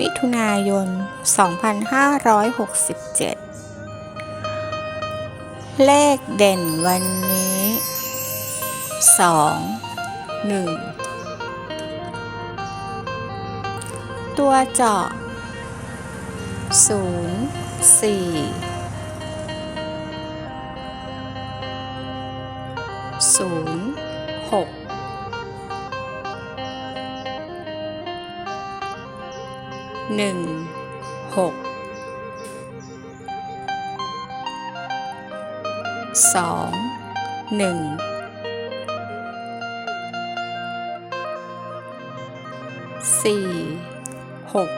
มิถุนายน 2567 เลขเด่นวันนี้ 2 1 ตัวเจาะ 0 4 0 6 หนึ่งหกสองหนึ่งสี่หก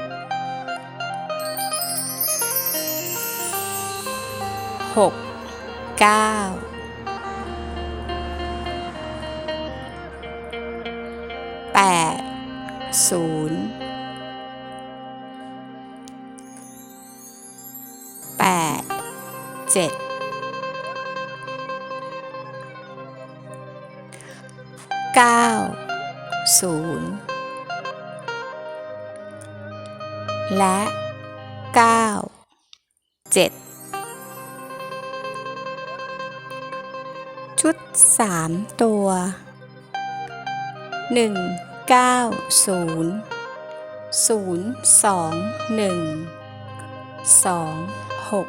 หกเก้าแปดศูนย์ เจ็ดเก้าศูนย์และเก้าเจ็ดชุดสามตัวหนึ่งเก้าศูนย์ศูนย์สองหนึ่งสองหก